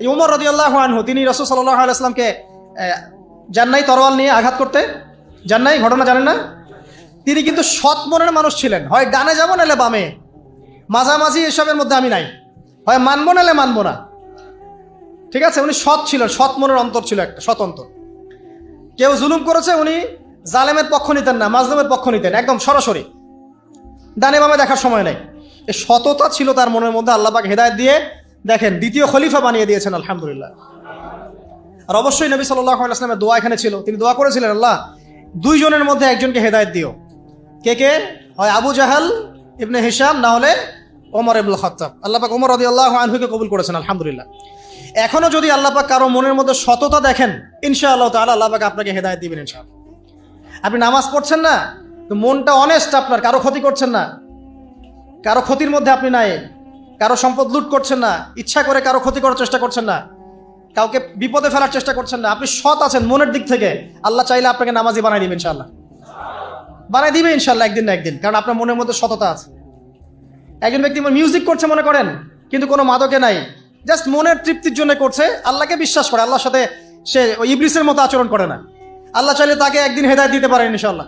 এই উমর রদিয়াল্লাহ আনহু, তিনি রসুল সাল্লাহ আলাইসলামকে জান্নাই তরোয়াল নিয়ে আঘাত করতে, জান্নাই, ঘটনা জানেন না? তিনি কিন্তু সৎ মনের মানুষ ছিলেন। হয় ডানে যাব নাহলে বামে। মাঝামাঝি এসবের মধ্যে আমি নাই। হয় মানবো নাহলে মানবো না। ঠিক আছে? উনি সৎ ছিলেন। সৎ মনের অন্তর ছিল একটা, সৎ অন্তর। কেউ জুলুম করেছে, উনি জালেমের পক্ষ নিতেন না, মাজলুমের পক্ষ নিতেন, একদম সরাসরি। ডানে বামে দেখার সময় নেই। সততা ছিল তার মনের মধ্যে আল্লাপাক হেদায়ত দিয়ে দেখেন, দ্বিতীয় খলিফা বানিয়ে দিয়েছেন, আলহামদুলিল্লাহ। আর অবশ্যই নবী সাল্লাহ দোয়া এখানে ছিল। তিনি দোয়া করেছিলেন, আল্লাহ, দুইজনের মধ্যে একজনকে হেদায়ত দিও। কে কে? হয় আবু জাহাল, ইবনে হিসাম না হলে ওমর ইবুল খত্তাব। আল্লাপাক ওমর রদি আল্লাহ আনহুকে কবুল করেছেন, আলহামদুলিল্লাহ। এখনও যদি আল্লাপাক কারও মনের মধ্যে সততা দেখেন ইনশা আল্লাহ তাহলে আল্লাপাক আপনাকে হেদায়ত দিবেন, ইনশাআল্লাহ। আপনি নামাজ পড়ছেন না, তো মনটা অনেস্ট আপনার, কারও ক্ষতি করছেন না। কারও ক্ষতির মধ্যে আপনি নাই। কারও সম্পদ লুট করছেন না, ইচ্ছা করে কারও ক্ষতি করার চেষ্টা করছেন না, কাউকে বিপদে ফেলার চেষ্টা করছেন না, আপনি সৎ আছেন মনের দিক থেকে, আল্লাহ চাইলে আপনাকে নামাজি বানাই দিবে ইনশাল্লাহ বানাই দিবে ইনশাল্লাহ একদিন না একদিন, কারণ আপনার মনের মধ্যে সততা আছে। একজন ব্যক্তি মিউজিক করছে মনে করেন, কিন্তু কোনো মাদকে নাই জাস্ট মনের তৃপ্তির জন্য করছে, আল্লাহকে বিশ্বাস করে, আল্লাহর সাথে সে ইবলিসের মতো আচরণ করে না। আল্লাহ চাইলে তাকে একদিন হেদায়ত দিতে পারেন ইনশাল্লাহ